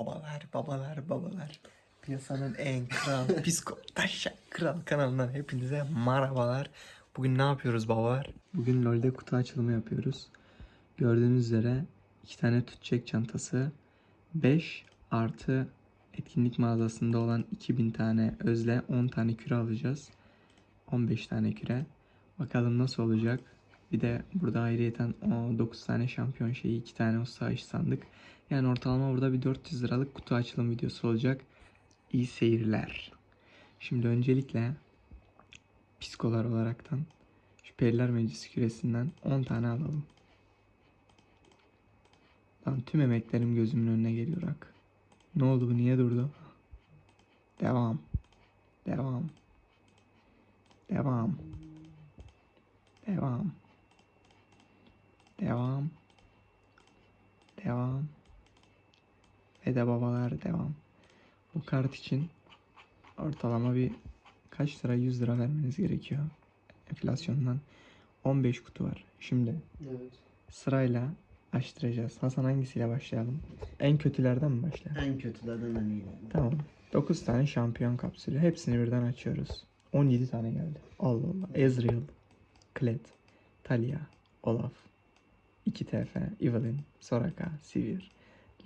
Babalar, babalar, babalar. Piyasanın en kral, psiko, taşak, kral kanalından hepinize merhabalar. Bugün ne yapıyoruz babalar? Bugün LoL'de kutu açılımı yapıyoruz. Gördüğünüz üzere iki tane tutacak çantası, 5 artı etkinlik mağazasında olan 2000 tane özle 10 tane küre alacağız. 15 tane küre. Bakalım nasıl olacak. Bir de burada ayrıyeten o 9 tane şampiyon şeyi, 2 tane usta iş sandık. Yani ortalama burada bir 400 liralık kutu açılım videosu olacak. İyi seyirler. Şimdi öncelikle psikolar olaraktan şu Periler Meclisi küresinden 10 tane alalım. Lan tüm emeklerim gözümün önüne geliyor ak. Ne oldu bu niye durdu? Devam. Devam. Devam. Devam. Devam. Devam. Ve de babalar devam. Bu kart için ortalama bir kaç lira 100 lira vermeniz gerekiyor. Enflasyondan 15 kutu var. Şimdi Evet. sırayla açtıracağız. Hasan hangisiyle başlayalım? En kötülerden mi başlayalım? En kötülerden en iyilerden. Tamam. 9 tane şampiyon kapsülü. Hepsini birden açıyoruz. 17 tane geldi. Allah Allah. Ezreal, Kled, Talia, Olaf, 2 TF, Evelynn, Soraka, Sivir,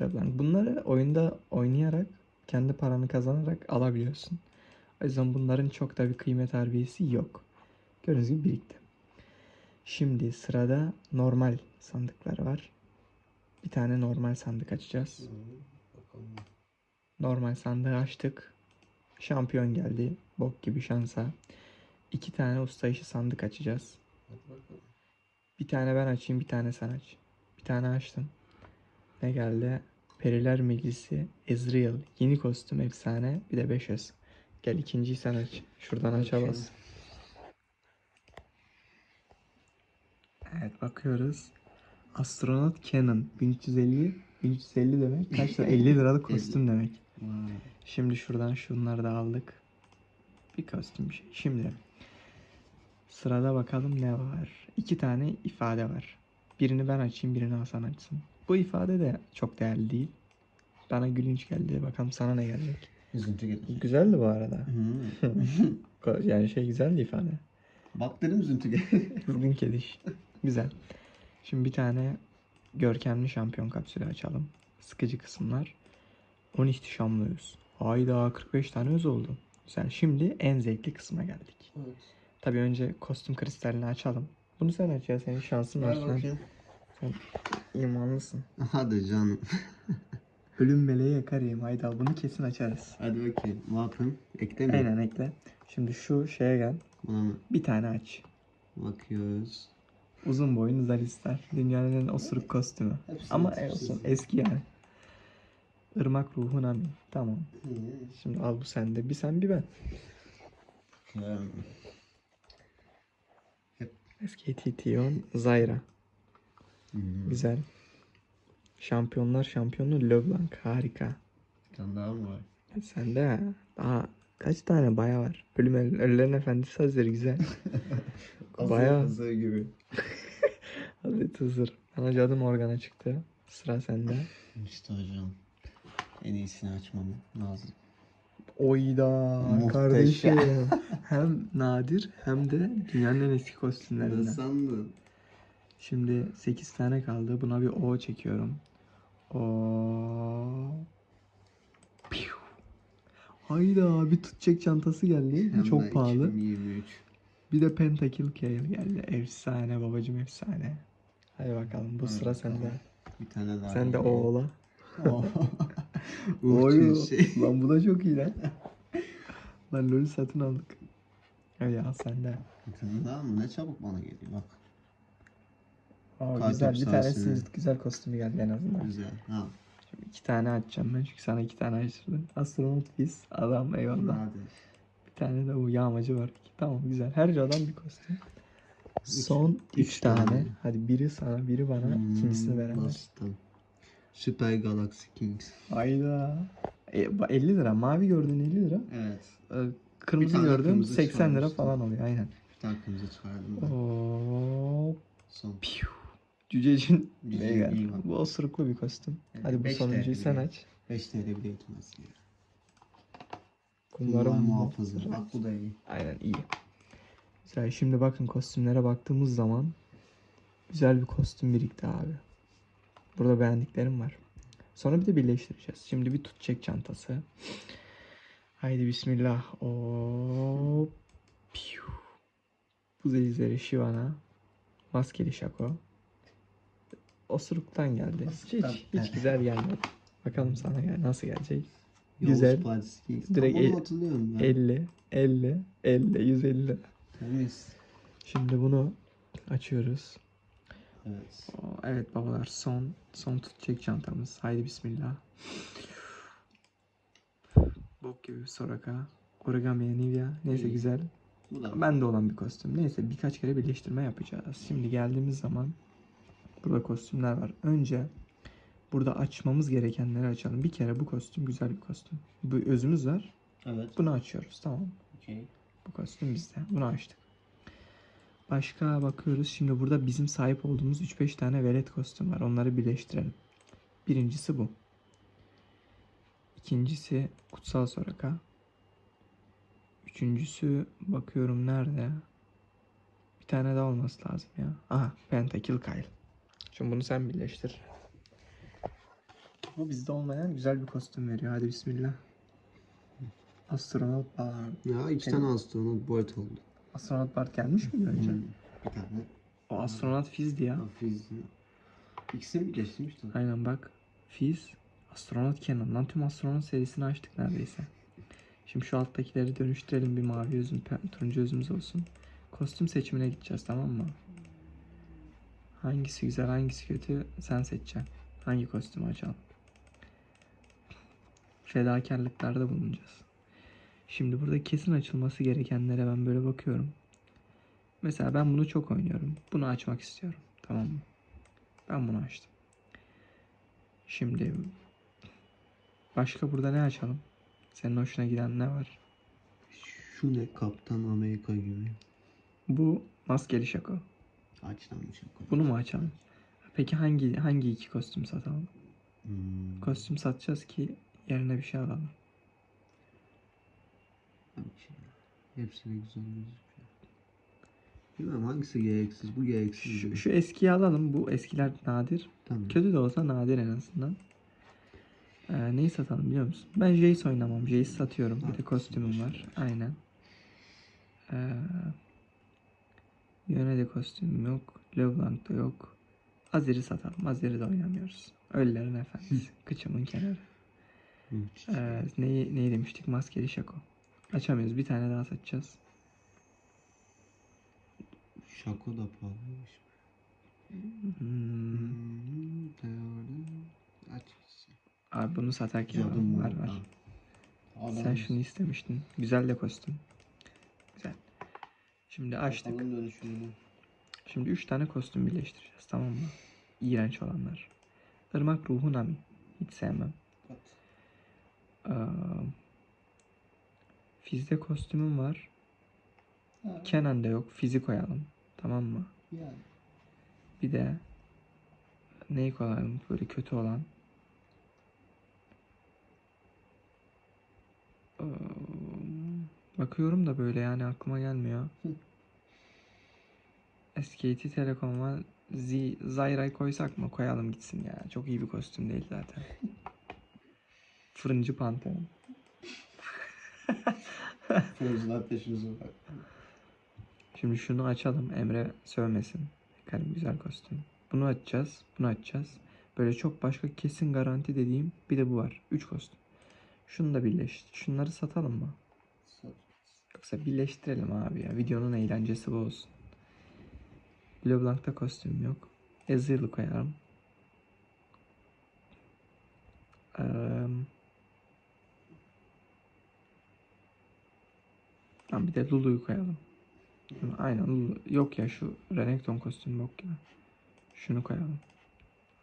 LeBlanc. Bunları oyunda oynayarak, kendi paranı kazanarak alabiliyorsun. O yüzden bunların çok da bir kıymet harbiyesi yok. Gördüğünüz gibi birikti. Şimdi sırada normal sandıklar var. Bir tane normal sandık açacağız. Normal sandığı açtık. Şampiyon geldi. Bok gibi şansa. İki tane usta işi sandık açacağız. Bir tane ben açayım, bir tane sen aç. Bir tane açtım. Ne geldi? Periler Meclisi, Ezreal, yeni kostüm efsane, bir de 500. Gel ikinciyi sen aç. Şuradan Bakayım. bas. Evet bakıyoruz. Astronot Canon 1350 1350 demek kaç lira? 50 liralık kostüm demek. Şimdi şuradan şunları da aldık. Bir kostüm şey. Şimdi sırada bakalım ne var. İki tane ifade var. Birini ben açayım, birini Hasan açsın. Bu ifade de çok değerli değil. Bana gülünç geldi. Bakalım sana ne gelecek. Üzüntü gelir. Güzeldi bu arada. Yani şey güzeldi ifade. Bak dedim üzüntü gelir. Vurgun kediş. Güzel. Şimdi bir tane görkemli şampiyon kapsülü açalım. Sıkıcı kısımlar. 10 ihtişamlıyız. Hayda 45 tane öz oldu. Güzel. Şimdi en zevkli kısma geldik. evet. Tabii önce kostüm kristalini açalım. Bunu sen aç ya. Senin şansın var. İmanlısın. Hadi canım. Ölüm meleği yakarayım. Hayda bunu kesin açarız. Hadi bakayım. Ne yapayım? Ekle mi? Aynen ekle. Şimdi şu şeye gel. Buna mı? Bir tane aç. Bakıyoruz. Uzun boyun Zalistar. Dünyanın en osuruk kostümü. Hepsi Ama yetişsiz. olsun eski yani. Irmak ruhun amin. Tamam. Hı. Şimdi al bu sende. Bir sen bir ben. Bakıyorum. SKT Tion Zyra. Hı. Güzel. Şampiyonlar şampiyonu LeBlanc. Harika. Tane daha mı var? Sende ha. Daha kaç tane baya var. Bölüm Ölülerin Efendisi Hazretleri güzel. Bayağı. Hazır gibi. Hazreti Hızır. Bana Cadı Morgana çıktı. Sıra sende. İşte hocam. En iyisini açmam lazım. Oyda kardeşim. hem nadir hem de dünyanın en eski kostümlerinden. Ne sandın? Şimdi 8 tane kaldı. Buna bir O çekiyorum. O. Piu. Hayda bir tutacak çantası geldi. Hem Çok pahalı. 2023. Bir de Pentakill Gale geldi. Efsane babacım efsane. Hadi bakalım bu Hadi sıra sende. Bir tane daha. Sen de o ola. Oy. Uğurçun şey. Lan bu da çok iyi lan. lan LoL'ü satın aldık. Öyle al sende. Bir tane daha mı? Ne çabuk bana geliyor bak. Aa, güzel bir tane güzel kostümü geldi en azından. Güzel. Ha. Şimdi iki tane açacağım ben çünkü sana iki tane açtırdım. Astronot biz adam eyvallah. Hadi. Bir tane de bu yağmacı var. Tamam güzel. Her adam bir kostüm. Son üç üç tane. tane. Hadi biri sana biri bana ikincisini Hmm, verenler. bastım. Süper Galaxy Kings. Hayda. E, ba- 50 lira. Mavi gördüğün 50 lira. Evet. Ee, Kırmızı tane kırmızı 80 lira çıkarmıştım. falan oluyor aynen. Bir tane kırmızı çıkardım ben. Hop. Son. Piu. Cücecin Cüce ne geldi? Bu osuruklu bir kostüm. Evet, Hadi bu beş sonuncuyu değerli sen bir. aç. 5 TL bile yetmez ya. Kumlar muhafızı. Bak bu da iyi. Aynen iyi. Güzel. Şimdi bakın kostümlere baktığımız zaman güzel bir kostüm birikti abi. Burada beğendiklerim var. Sonra bir de birleştireceğiz. Şimdi bir tut çek çantası. Haydi bismillah. Hop. Piu. Buz ejderi Shivana. Maskeli Şako. Osuruktan geldi. Osuruktan. Hiç, hiç güzel gelmedi. Bakalım sana gel nasıl gelecek. Yavuz Güzel. Partisi. Direkt el- hatırlıyorum ben. 50, 50, 50, 150 lira. Temiz. Şimdi bunu açıyoruz. Evet. Evet babalar son son tutacak çantamız. Haydi bismillah. Bok gibi bir Soraka. Origami Nivea. Neyse İyi. güzel. Bu da Bende olan bir kostüm. Neyse birkaç kere birleştirme yapacağız. Şimdi geldiğimiz zaman burada kostümler var. Önce burada açmamız gerekenleri açalım. Bir kere bu kostüm güzel bir kostüm. Bu özümüz var. Evet. Bunu açıyoruz tamam mı? Okey. Bu kostüm bizde. Bunu açtık. Başka bakıyoruz. Şimdi burada bizim sahip olduğumuz 3-5 tane velet kostüm var. Onları birleştirelim. Birincisi bu. İkincisi Kutsal Soraka. Üçüncüsü bakıyorum nerede? Bir tane daha olması lazım ya. Aha Pentakill Kyle. Şimdi bunu sen birleştir. Bu bizde olmayan güzel bir kostüm veriyor. Hadi bismillah. Astronot Bard. Ya iki tane astronot boyut oldu. Astronot Bard gelmiş miydi önce? Hmm. Bir tane. O astronot Fizz'di ya. Hafiz. İkisini birleştirmiş de. Aynen bak. Fizz, astronot Canon. Lan tüm astronot serisini açtık neredeyse. Şimdi şu alttakileri dönüştürelim bir mavi pe- turuncu özümüz olsun. Kostüm seçimine gideceğiz tamam mı? Hangisi güzel hangisi kötü sen seçeceksin. Hangi kostümü açalım? Fedakarlıklarda bulunacağız. Şimdi burada kesin açılması gerekenlere ben böyle bakıyorum. Mesela ben bunu çok oynuyorum. Bunu açmak istiyorum. Tamam mı? Ben bunu açtım. Şimdi başka burada ne açalım? Senin hoşuna giden ne var? Şu ne Kaptan Amerika gibi. Bu maskeli şako. Açlanmış o Bunu mu açalım? Peki hangi hangi iki kostüm satalım? Hmm. Kostüm satacağız ki yerine bir şey alalım. Şimdi. Hepsi de güzel gözüküyor. Bilmem hangisi gereksiz. Bu gereksiz. Şu, şu eskiyi alalım. Bu eskiler nadir. Tamam. Kötü de olsa nadir en azından. Ee, neyi satalım biliyor musun? Ben Jace oynamam. Jace satıyorum. Bir de kostümüm var. Aynen. Ee, Yöne'de kostümüm yok. Leblanc'da yok. Azir'i satalım. Azir'i de oynamıyoruz. Ölülerin efendisi. Kıçımın kenarı. Ee, neyi, neyi demiştik? Maskeli şako. Açamıyoruz. Bir tane daha satacağız. Şako da pahalıymış. Hmm. Hmm. Aç. Abi bunu satarken var var. Adam. Sen şunu istemiştin. Güzel de kostüm. Şimdi açtık. Bakalım dönüşümünü. Şimdi 3 tane kostüm birleştireceğiz tamam mı? İğrenç olanlar. Irmak ruhu Nami. Hiç sevmem. Kat. Ee, Fizz'de kostümüm var. Ha, Kenan'da yok. Fizz'i koyalım. Tamam mı? Yani. Bir de neyi koyalım böyle kötü olan? Ee, bakıyorum da böyle yani aklıma gelmiyor. SKT Telekom'a Z Zyra'yı koysak mı? Koyalım gitsin ya. Çok iyi bir kostüm değil zaten. Fırıncı Pantheon. Frozen ateşimiz var. Şimdi şunu açalım. Emre sövmesin. Bakalım güzel kostüm. Bunu açacağız. Bunu açacağız. Böyle çok başka kesin garanti dediğim bir de bu var. 3 kostüm. Şunu da birleş. Şunları satalım mı? Yoksa birleştirelim abi ya. Videonun eğlencesi bu olsun. LeBlanc'ta kostüm yok. Ezreal'ı koyarım. Eee Tamam bir de Lulu'yu koyalım. Aynen Lulu. Yok ya şu Renekton kostümü yok gibi. Şunu koyalım.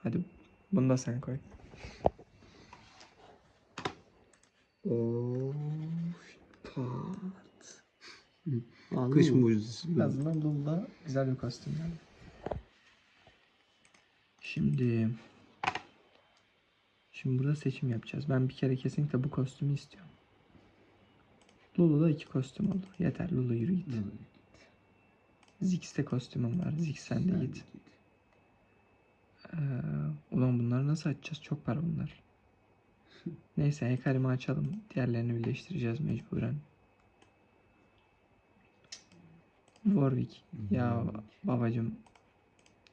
Hadi bunu da sen koy. Of pat. Kış mucizesi. En azından Lulu'da güzel bir kostüm yani. Şimdi Şimdi burada seçim yapacağız. Ben bir kere kesinlikle bu kostümü istiyorum. Lulu'da iki kostüm oldu. Yeter Lulu yürü git. Evet. Ziggs'te kostümüm var. Ziggs sen de git. Ee, ulan bunları nasıl açacağız? Çok para bunlar. Neyse Hecarim'i açalım. Diğerlerini birleştireceğiz mecburen. Warwick. Ya babacım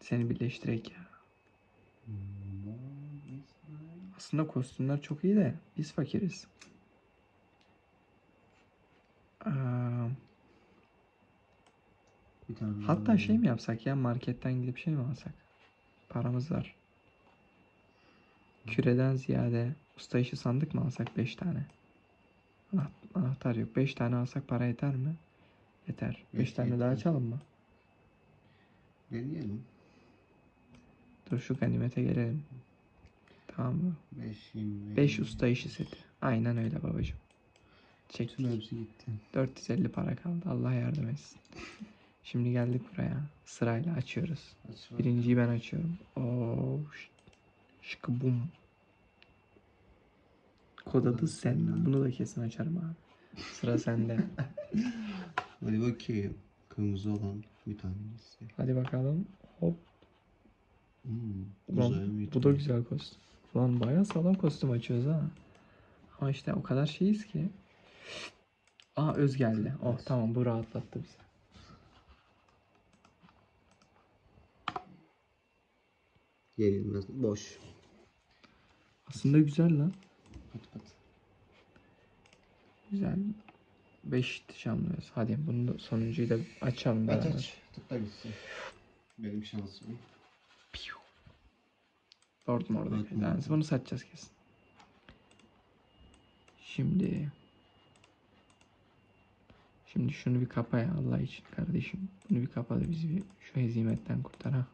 seni birleştirek ya. Aslında kostümler çok iyi de biz fakiriz. Ee, Bir tane hatta şey mi yapsak ya marketten gidip şey mi alsak? Paramız var. Küreden ziyade usta işi sandık mı alsak 5 tane? Ana- Anahtar yok. 5 tane alsak para yeter mi? Yeter. 5 Beş tane daha yeter. açalım mı? Deneyelim. Dur şu ganimete gelelim. Tamam mı? 5 20. 5 usta işi seti. Aynen öyle babacığım. Çektik. Tüm hepsi gitti. 450 para kaldı. Allah yardım etsin. Şimdi geldik buraya. Sırayla açıyoruz. Aç. Birinciyi ben açıyorum. Oo, ş- şıkı bum. Kod adı sen. Bunu da kesin açarım abi. Sıra sende. Hadi bakayım. Kırmızı olan bir tanesi. Hadi bakalım. Hop. Hmm, Ulan, bir bu da güzel kostüm. Ulan bayağı sağlam kostüm açıyoruz ha. Ama işte o kadar şeyiz ki. Aa öz geldi. Oh tamam bu rahatlattı bizi. Yenilmez. Boş. Aslında güzel lan. Pat pat. Güzel. 5 şamlıyoruz. Hadi bunu da sonuncuyu da açalım Aç beraber. aç. Tıkla gitsin. Benim şansım. Piu. Lord Mordecai. Lord Yani bunu satacağız kesin. Şimdi Şimdi şunu bir kapa ya Allah için kardeşim. Bunu bir kapa da bizi bir şu hezimetten kurtar ha.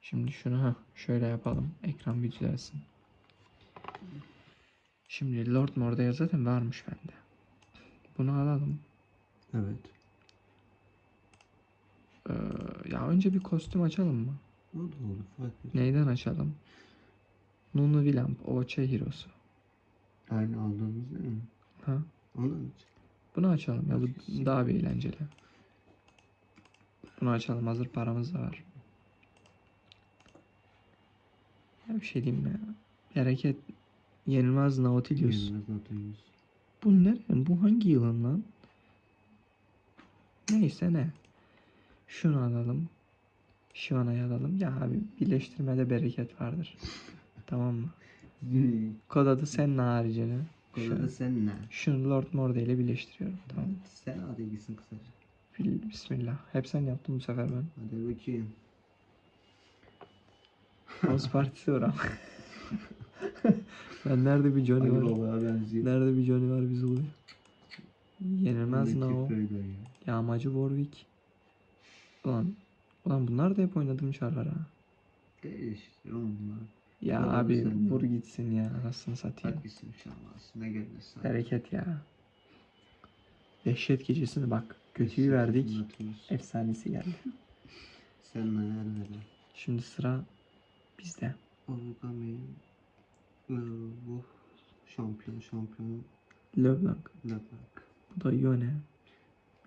Şimdi şunu ha şöyle yapalım. Ekran bir düzelsin. Şimdi Lord Mordecai zaten varmış bende. Bunu alalım. Evet. Ee, ya önce bir kostüm açalım mı? O da olur. Fark etmez. Neyden açalım? Nunu Villamp, OÇ Hero'su. Aynı aldığımız değil mi? Ha? Ondan mı? Bunu açalım ya bu daha bir eğlenceli. Bunu açalım hazır paramız da var. Ya bir şey diyeyim mi? Bir hareket yenilmez Nautilus. Yenilmez Nautilus. Bu ne? Bu hangi yılın lan? Neyse ne. Şunu alalım. Şivana'yı alalım. Ya abi birleştirmede bereket vardır. tamam mı? Kod adı senin haricini. Kola da sen ne? Şunu Lord Morde ile birleştiriyorum. Tamam. Sen hadi gitsin kısaca. Bil- Bismillah. Hep sen yaptın bu sefer ben. Hadi bakayım. House partisi var ama. ben nerede bir Johnny var? Benziyor. Nerede bir Johnny var bizi buluyor. Yenilmez Nao. Yağmacı Warwick. Ulan, ulan bunlar da hep oynadığım çarlar ha. Değiştir onlar. Ya Ulan abi sen vur gitsin ya anasını satayım. Hadi gitsin şamas. Ne gelmesin. Bereket ya. Dehşet gecesini bak. Kötüyü verdik. Efsanesi geldi. Sen neler veren. Şimdi sıra bizde. Origami. Ee, bu şampiyon şampiyon. LeBlanc. Leblanc. Bu da Yone.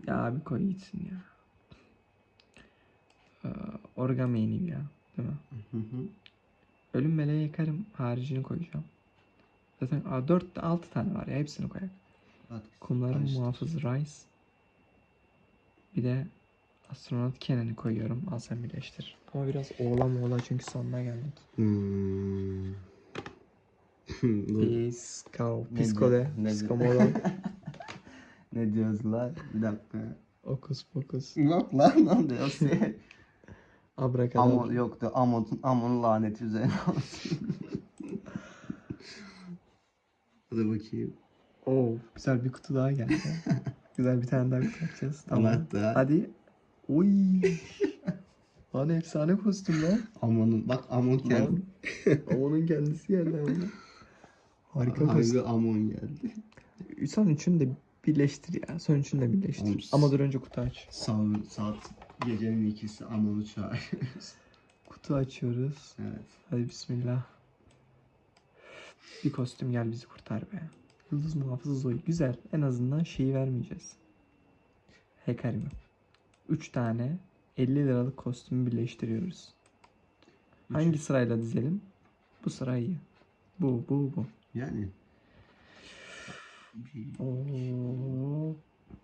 Ya abi koy gitsin ya. Ee, origami ya. Değil mi? Hı hı. Ölüm meleği yakarım haricini koyacağım. Zaten 4 6 tane var ya hepsini koyak. Hadi. Kumların Karıştır. muhafızı Rice. Bir de astronot Kenan'ı koyuyorum. Al sen birleştir. Ama biraz oğlan oğla çünkü sonuna geldik. Hmm. Ne Pisco diyor- de. ne Pisco diyor? molan. ne diyoruz lan? Bir dakika. Okus pokus. Yok lan ne diyorsun? Abrakadabra. Amon yoktu. Amon, Amon laneti üzerine olsun. Hadi bakayım. Oo, güzel bir kutu daha geldi. güzel bir tane daha kutu açacağız. Tamam. Anahtar. Hadi. Oy. Lan efsane kostüm lan. Amon'un bak Amon kendi. Lan. Onun kendisi geldi ama. Harika kostüm. Harbi Amon geldi. Son üçünü de birleştir ya. Son üçünü de birleştir. Oğlum, Ama dur önce kutu aç. Saat, saat gecenin ikisi Amon'u çağırıyoruz. kutu açıyoruz. Evet. Hadi bismillah. Bir kostüm gel bizi kurtar be. Yıldız muhafızı Zoe. Güzel. En azından şeyi vermeyeceğiz. Hekarim. 3 tane 50 liralık kostümü birleştiriyoruz. Hangi sırayla dizelim? Bu sıra iyi. Bu, bu, bu. Yani. Bir- Oo,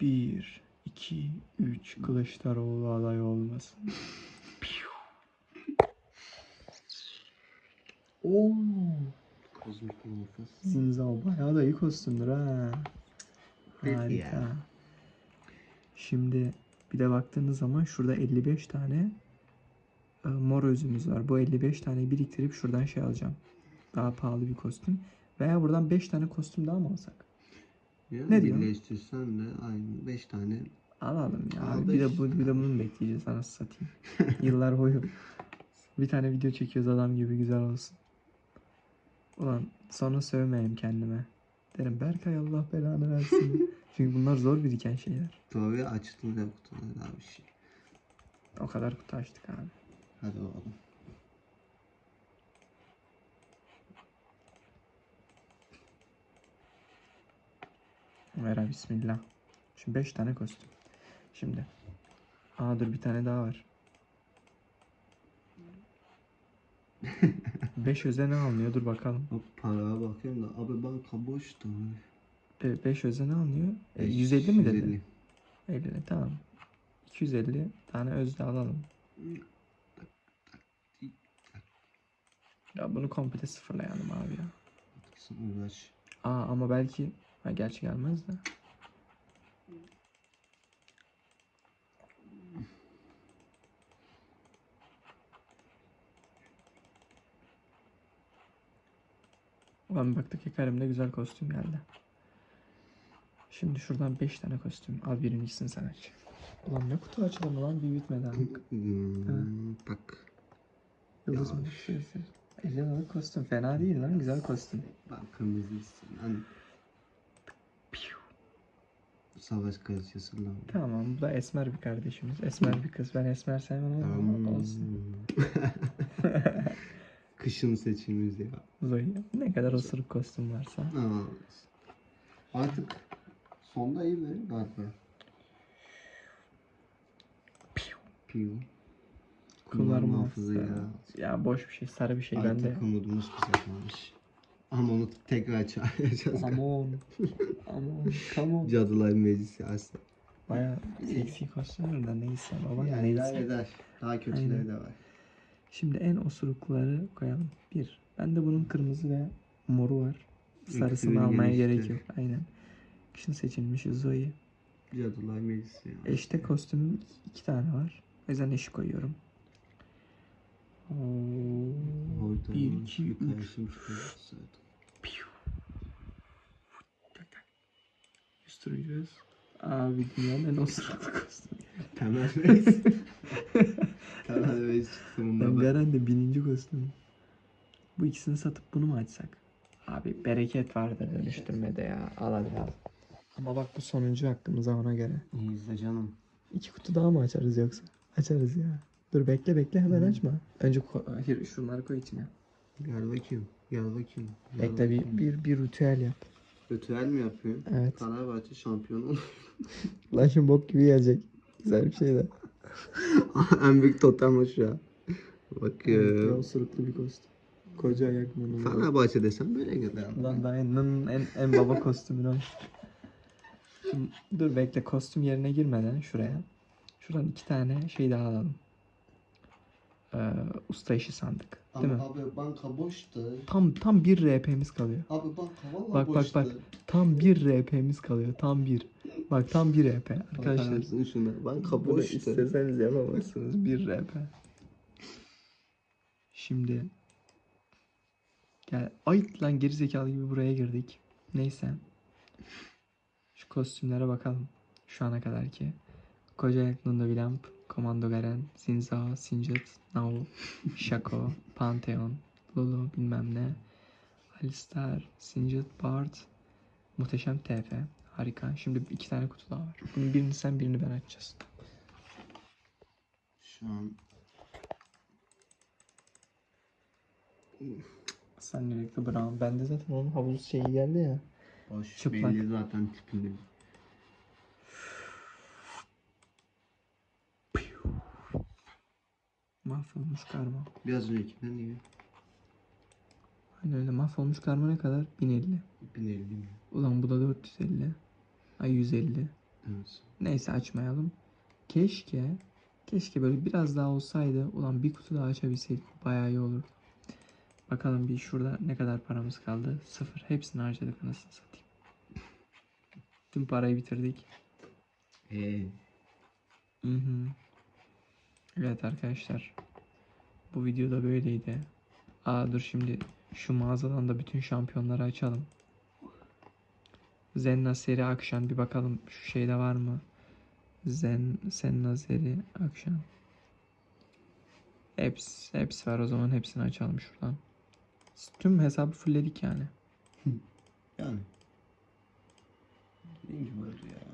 1, 2, 3 Kılıçdaroğlu aday olmasın. Oo, Kozmik muhafız. Zinzao bayağı da iyi kostümdür ha. Harika. ya. Şimdi bir de baktığınız zaman şurada 55 tane e, mor özümüz var. Bu 55 taneyi biriktirip şuradan şey alacağım. Daha pahalı bir kostüm. Veya buradan 5 tane kostüm daha mı alsak? Yani Ne diyorsun? Birleştirsen de aynı 5 tane. Alalım ya. Al bir de bu bir de bunu bekleyeceğiz anasını satayım. Yıllar boyu. Bir tane video çekiyoruz adam gibi güzel olsun. Ulan sonra sövmeyeyim kendime. Derim Berkay Allah belanı versin. Çünkü bunlar zor biriken şeyler. Tabii açtım da kutuları daha bir şey. O kadar kutu açtık abi. Hadi bakalım. Vera bismillah. Şimdi 5 tane kostüm. Şimdi. Aa dur bir tane daha var. 5 öze ne alınıyor? Dur bakalım. Paraya bakıyorum da abi banka boştu. 5 öze ne alınıyor? E, 150 mi dedin? 150. 50 tamam. 250 tane özde alalım. Ya bunu komple sıfırlayalım abi ya. Uğraş. Aa ama belki ha, gerçi gelmez de. Ulan baktık Hekarim'de güzel kostüm geldi. Şimdi şuradan 5 tane kostüm. Al birincisini sen aç. Ulan ne kutu açılımı lan bir bitmedi abi. Hmm, bak. Yıldız mı? 50 liralık kostüm. Fena değil lan güzel kostüm. Ben kırmızı istiyorum. Savaş kraliçesi lan. Tamam bu da esmer bir kardeşimiz. Esmer bir kız. Ben esmer sevmem ama Hmm. olsun. Kışın seçimimiz ya. Zoe ne kadar osuruk kostüm varsa. Aa, Artık sonda iyi mi galiba? Piu. Kullar muhafızı muhafızı. ya. Ya boş bir şey sarı bir şey Artık bende. umudumuz kısıtlanmış. Ama onu tekrar çağıracağız. Aman. Aman. On. Cadılar Meclisi aslında. Baya seksi kostümler de neyse baba Yani idare neyse. eder. Daha kötüleri Aynen. de var. Şimdi en osurukları koyalım. Bir. Bende bunun kırmızı ve moru var. Sarısını almaya geliştir. gerek yok. Aynen. Kışın seçilmiş Zoe. Cadılar Meclisi ya. Eşte kostümüm iki tane var. O yüzden eşi koyuyorum. İki, üç. yukarısını çıkarırız zaten. Üstüreceğiz. Abi dünyanın en osuruklu kostümü. Temel Reis. Temel Reis çıktı Ben bunda bak. Garen de bininci kostüm. Bu ikisini satıp bunu mu açsak? Abi bereket vardır dönüştürmede ya. Al hadi al. Ama bak bu sonuncu hakkımıza ona göre. İyiyiz de canım. İki kutu daha mı açarız yoksa? Açarız ya. Dur bekle bekle hemen açma. Önce ko- hayır şunları koy içine. Gel bakayım. Gel bakayım. Gel Bekle bir, bakayım. bir, bir ritüel yap. Ritüel mi yapıyorsun? Evet. Fenerbahçe şampiyonu. Lan şimdi bok gibi gelecek. Güzel bir şey de. en büyük totem o şu an. Evet, Bakıyorum. osuruklu bir kostüm. Koca ayak mı? Fenerbahçe desem böyle gider. Lan daha en, en, en baba kostümünü al. Şimdi, dur bekle kostüm yerine girmeden şuraya. Şuradan iki tane şey daha alalım. Ee, usta işi sandık. Değil mi? abi banka boştu. Tam tam bir RP'miz kalıyor. Abi banka vallahi Bak, bak, bak. Tam bir RP'miz kalıyor. Tam bir. Bak tam bir RP arkadaşlar. Arkadaşlar şuna banka Bunu boştu. isteseniz yapamazsınız. Bir RP. Şimdi Gel. Ay lan gerizekalı gibi buraya girdik. Neyse. Şu kostümlere bakalım. Şu ana kadar ki. Koca Yaknunda Vilamp, Komando Garen, Zinzao, Sinjot, Nao, Shaco, Pantheon, Lulu bilmem ne. Alistar, Sinjot, Bard, Muhteşem TF. Harika. Şimdi iki tane kutu daha var. Bunun birini sen birini ben açacağız. Şu an Sen yürekli Brown. Bende zaten onun havuz şeyi geldi ya. Boş Çıplak. belli zaten tipini. Mahvolmuş karma. Biraz öncekinden iyi. Hani öyle mahvolmuş karma ne kadar? 1050. 1050 mi? Ulan bu da 450. Ay 150. Evet. Neyse açmayalım. Keşke keşke böyle biraz daha olsaydı. Ulan bir kutu daha açabilseydik bayağı iyi olur. Bakalım bir şurada ne kadar paramız kaldı. Sıfır. Hepsini harcadık anasını satayım. Tüm parayı bitirdik. Eee. Hı hı. Evet arkadaşlar. Bu videoda böyleydi. Aa dur şimdi şu mağazadan da bütün şampiyonları açalım. Zenna seri akşam bir bakalım şu şeyde var mı? Zen Senna seri akşam. Hepsi, hepsi var o zaman hepsini açalım şuradan. Tüm hesabı fullledik yani. Yani.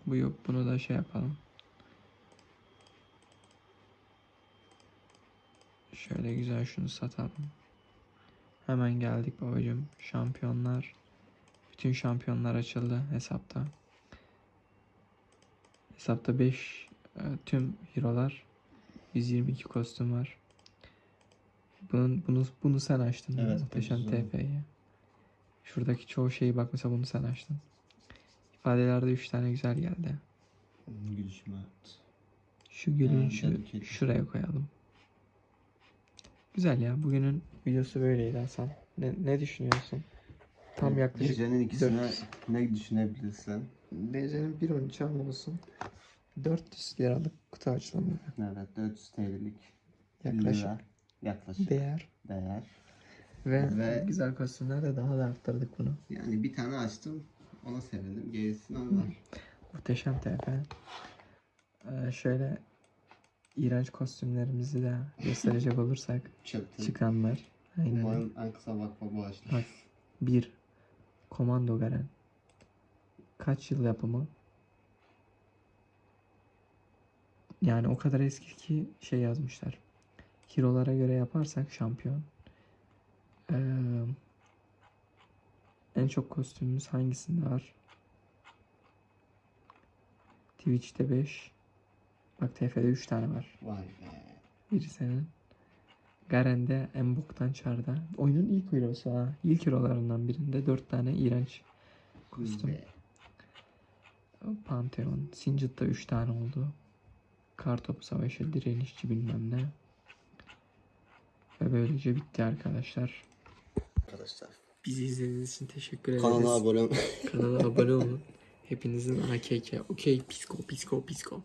Bu yok bunu da şey yapalım. Şöyle güzel şunu satalım. Hemen geldik babacım. Şampiyonlar. Bütün şampiyonlar açıldı hesapta. Hesapta 5 tüm hero'lar. 122 kostüm var. Bunun, bunu, bunu sen açtın. Evet, Muhteşem. TP'yi. Şuradaki çoğu şeyi bak mesela bunu sen açtın. İfadelerde 3 tane güzel geldi. Gülüşme at. Şu gülün Ha, şu dedicate. şuraya koyalım. Güzel ya. Bugünün videosu böyleydi Hasan. Ne, ne düşünüyorsun? Tam yaklaşık Gecenin ikisine dört- ne düşünebilirsen. Gecenin 1.13 almalısın. 400 liralık kutu açılımı. Evet 400 TL'lik. Yaklaşık. Lira. Yaklaşık. Değer. Değer. Ve, Ve- güzel kostümlerle daha da arttırdık bunu. Yani bir tane açtım. Ona sevindim. Gerisini onlar. Muhteşem TP. Ee, şöyle iğrenç kostümlerimizi de gösterecek olursak Çöktüm. çıkanlar. Aynen. Umarım en kısa vakfa açtım. Bak. 1. Komando Garen. Kaç yıl yapımı? Yani o kadar eski ki şey yazmışlar. Hero'lara göre yaparsak şampiyon. Ee, en çok kostümümüz hangisinde var? Twitch'te 5. Bak TF'de 3 tane var. Vay be. Biri senin. Garen'de en boktan çarda. Oyunun ilk hero'su ha. İlk hero'larından birinde 4 tane iğrenç kostüm. Pantheon. Singed'da 3 tane oldu. Kartopu savaşı, direnişçi bilmem ne. Ve böylece bitti arkadaşlar. Arkadaşlar. Bizi izlediğiniz için teşekkür ederiz. Kanala abone Kanala abone olun. Hepinizin AKK. Okey, pisko, pisko, pisko.